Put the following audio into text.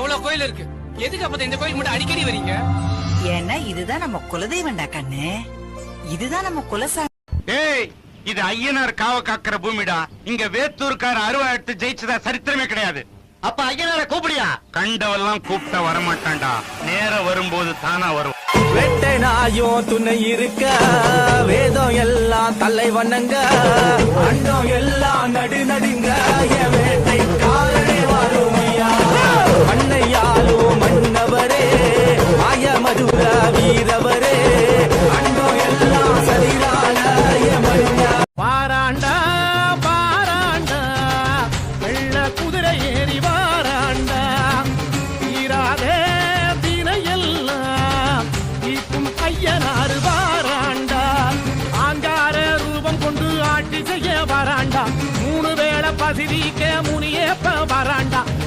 எவ்வளவு கோயில் இருக்கு? எதுக்கு அப்ப இந்த கோயில் மட்டும் அடிக்கடி வரீங்க? ஏன்னா இதுதான் நம்ம குலதெய்வம்டா கண்ணு. இதுதான் நம்ம குலசா இது ஐயனார் காவ காக்கிற பூமிடா. இங்க வேத்தூர்கார அருவா எடுத்து ஜெயிச்சதா சரித்திரமே கிடையாது. அப்ப ஐயனார கூப்பிடியா? கண்டவெல்லாம் கூப்பிட்ட வரமாட்டான்டா. நேரம் வரும்போது தானா வரும். வெட்டை நாயும் துணை இருக்க வேதம் எல்லாம் தலை வண்ணங்க அண்டம் எல்லாம் நடு நடுங்க ஐயனாறு வாராண்டா. ஆங்கார ரூபம் கொண்டு ஆட்சி செய்ய வராண்டா. மூணு வேளை பசிதிக்க